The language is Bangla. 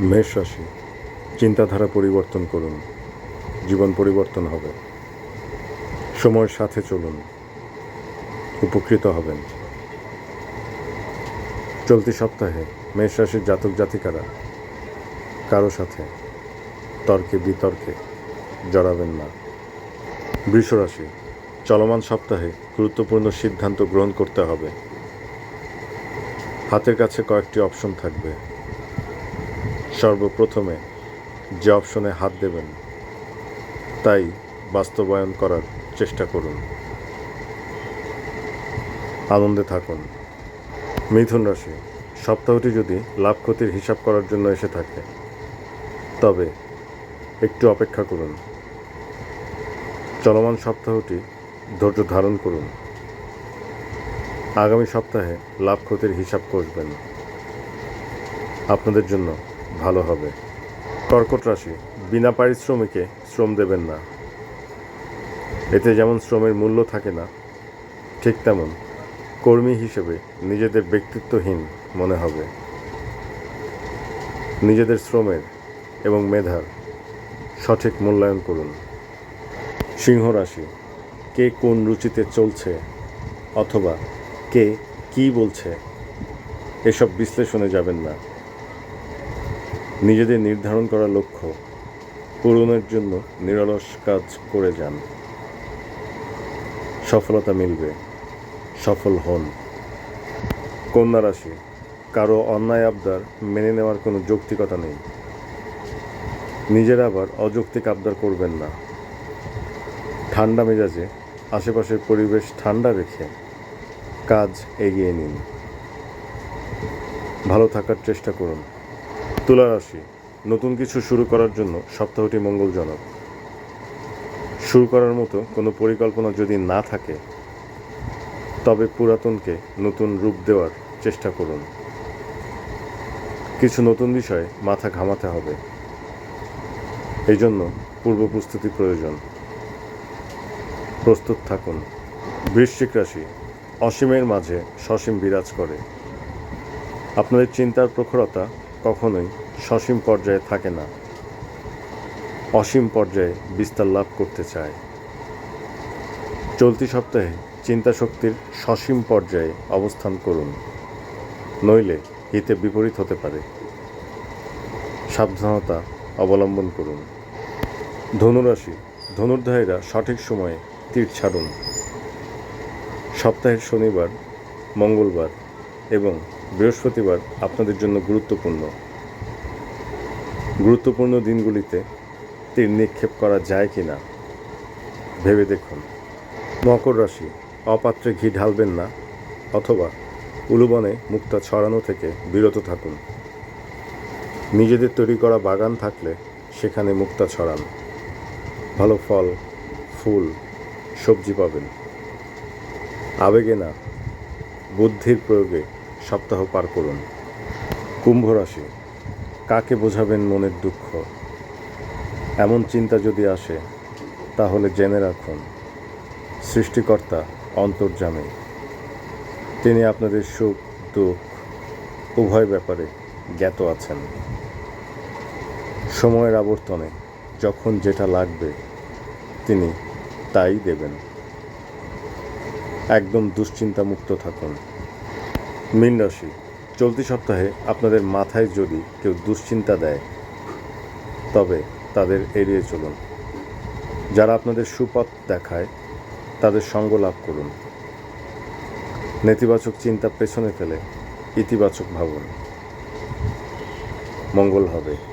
মেষ রাশি, চিন্তাধারা পরিবর্তন করুন, জীবন পরিবর্তন হবে। সময়ের সাথে চলুন, উপকৃত হবেন। চলতি সপ্তাহে মেষ রাশির জাতক জাতিকারা কারও সাথে তর্কে বিতর্কে জড়াবেন না। বৃষ রাশি, চলমান সপ্তাহে গুরুত্বপূর্ণ সিদ্ধান্ত গ্রহণ করতে হবে। হাতের কাছে কয়েকটি অপশন থাকবে। সর্বপ্রথমে যে অপশনে হাত দেবেন। তাই বাস্তবায়ন করার চেষ্টা করুন। আনন্দে থাকুন। মিথুন রাশি, সপ্তাহটি যদি লাভ ক্ষতির হিসাব করার জন্য এসে থাকে, তবে একটু অপেক্ষা করুন। চলমান সপ্তাহটি ধৈর্য ধারণ করুন। আগামী সপ্তাহে লাভ ক্ষতির হিসাব করবেন আপনাদের জন্য ভালো হবে। কর্কট রাশি, বিনা পারিশ্রমিকে শ্রম দেবেন না। এতে যেমন শ্রমের মূল্য থাকে না, ঠিক তেমন কর্মী হিসেবে নিজেদের ব্যক্তিত্বহীন মনে হবে। নিজেদের শ্রমের এবং মেধার সঠিক মূল্যায়ন করুন। সিংহ রাশি, কে কোন রুচিতে চলছে অথবা কে কি বলছে, এসব বিশ্লেষণে যাবেন না। নিজেদের নির্ধারণ করা লক্ষ্য পূরণের জন্য নিরলস কাজ করে যান। সফলতা মিলবে। সফল হন। কন্যা রাশি, কারও অন্যায় আবদার মেনে নেওয়ার কোনো যৌক্তিকতা নেই। নিজের আবার অযৌক্তিক আবদার করবেন না। ঠান্ডা মেজাজে আশেপাশের পরিবেশ ঠান্ডা রেখে কাজ এগিয়ে নিন। ভালো থাকার চেষ্টা করুন। তুলা রাশি, নতুন কিছু শুরু করার জন্য সপ্তাহটি মঙ্গলজনক। শুরু করার মতো কোনো পরিকল্পনা যদি না থাকে, তবে পুরাতনকে নতুন রূপ দেওয়ার চেষ্টা করুন। কিছু নতুন বিষয়ে মাথা ঘামাতে হবে। এই জন্য পূর্ব প্রস্তুতি প্রয়োজন। প্রস্তুত থাকুন। বৃশ্চিক রাশি, অসীমের মাঝে সসীম বিরাজ করে। আপনাদের চিন্তার প্রখরতা কখনোই সসীম পর্যায়ে থাকে না। অসীম পর্যায়ে বিস্তার লাভ করতে চায়। চলতি সপ্তাহে চিন্তা শক্তির সসীম পর্যায়ে অবস্থান করুন। নইলে হিতে বিপরীত হতে পারে। সাবধানতা অবলম্বন করুন। ধনুরাশি, ধনুর্ধারীরা সঠিক সময়ে তীর ছাড়ুন। সপ্তাহের শনিবার, মঙ্গলবার এবং বৃহস্পতিবার আপনাদের জন্য গুরুত্বপূর্ণ। গুরুত্বপূর্ণ দিনগুলিতে তীর নিক্ষেপ করা যায় কি না ভেবে দেখুন। মকর রাশি, অপাত্রে ঘি ঢালবেন না, অথবা উলুবনে মুক্তা ছড়ানো থেকে বিরত থাকুন। নিজেদের তৈরি করা বাগান থাকলে সেখানে মুক্তা ছড়ান। ভালো ফল, ফুল, সবজি পাবেন। আবেগে না, বুদ্ধির প্রয়োগে সপ্তাহ পার করুন। কুম্ভ রাশি, কাকে বোঝাবেন মনের দুঃখ? এমন চিন্তা যদি আসে, তাহলে জেনে রাখুন, সৃষ্টিকর্তা অন্তর্জামে। তিনি আপনাদের সুখ, দুঃখ, উভয় ব্যাপারে জ্ঞাত আছেন। সময়ের আবর্তনে যখন যেটা লাগবে, তিনি তাই দেবেন। একদম দুশ্চিন্তামুক্ত থাকুন। মীন রাশি, চলতি সপ্তাহে আপনাদের মাথায় যদি কেউ দুশ্চিন্তা দেয়, তবে তাদের এড়িয়ে চলুন। যারা আপনাদের সুপথ দেখায়, তাদের সঙ্গ লাভ করুন। নেতিবাচক চিন্তা পেছনে ফেলে ইতিবাচক ভাবুন। মঙ্গল হবে।